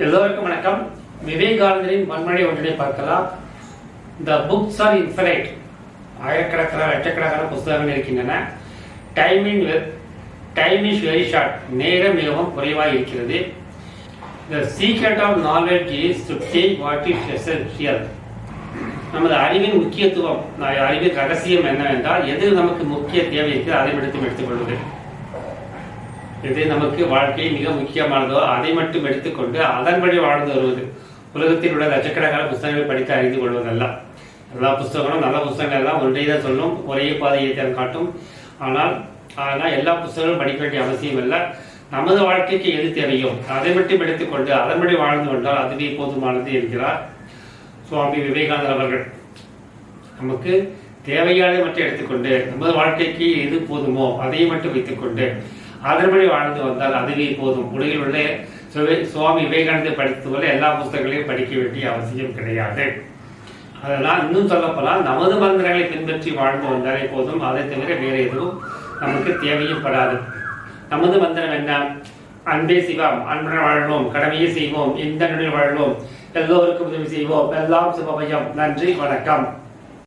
எல்லோருக்கும் வணக்கம். விவேகானந்தரின் மண்மழை ஒன்றினை பார்க்கலாம். த புக்ஸ் ஆர் இன்ஃபரைட் ஆயிரக்கணக்கான லட்சக்கணக்கான புஸ்தகங்கள் இருக்கின்றன. Timing time is very short நேரம் மிகவும் குறைவாக இருக்கிறது. The secret of knowledge is to take what is essential நமது அறிவின் முக்கியத்துவம் அறிவின் ரகசியம் என்னவென்றால் எது நமக்கு முக்கிய தேவை இருக்குது அதை மட்டும் எடுத்துக்கொள்வது. எது நமக்கு வாழ்க்கை மிக முக்கியமானதோ அதை மட்டும் எடுத்துக்கொண்டு அதன்படி வாழ்ந்து வருவது. உலகத்தில் உள்ள லட்சக்கணக்கான புத்தகங்களை படித்து அறிந்து கொள்வதல்ல. எல்லா புத்தகங்களும் நல்ல புத்தகங்கள் எல்லாம் ஒன்றை தான் சொல்லும். ஒரே பாதையை தான் காட்டும். ஆனால் ஆனால் எல்லா புத்தகங்களும் படிக்க வேண்டிய அவசியம் இல்லை. நமது வாழ்க்கைக்கு எது தேவையோ அதை மட்டும் எடுத்துக்கொண்டு அதன்படி வாழ்ந்து கொண்டால் அதுவே போதுமானது என்கிறார் சுவாமி விவேகானந்தர் அவர்கள். நமக்கு தேவையானதை மட்டும் எடுத்துக்கொண்டு நமது வாழ்க்கைக்கு எது போதுமோ அதை மட்டும் வைத்துக்கொண்டு அதன்படி வாழ்ந்து வந்தால் அதுவே போதும். உலகில் உள்ள சுவாமி விவேகானந்தை படித்தது போல எல்லா புத்தகங்களையும் படிக்க வேண்டிய அவசியம் கிடையாது. அதனால் இன்னும் சொல்லப்போனால் நமது மந்திரங்களை பின்பற்றி வாழ்ந்து வந்தாலே போதும். அதை தவிர வேற எதுவும் நமக்கு தேவையும் படாது. நமது மந்திரம் என்ன? அன்பே சிவம் அன்புடன் வாழ்வோம் கடமையை செய்வோம் இந்த நொடியில் வாழ்வோம் எல்லோருக்கும் உதவி செய்வோம். எல்லாம் சுபமயம். நன்றி வணக்கம்.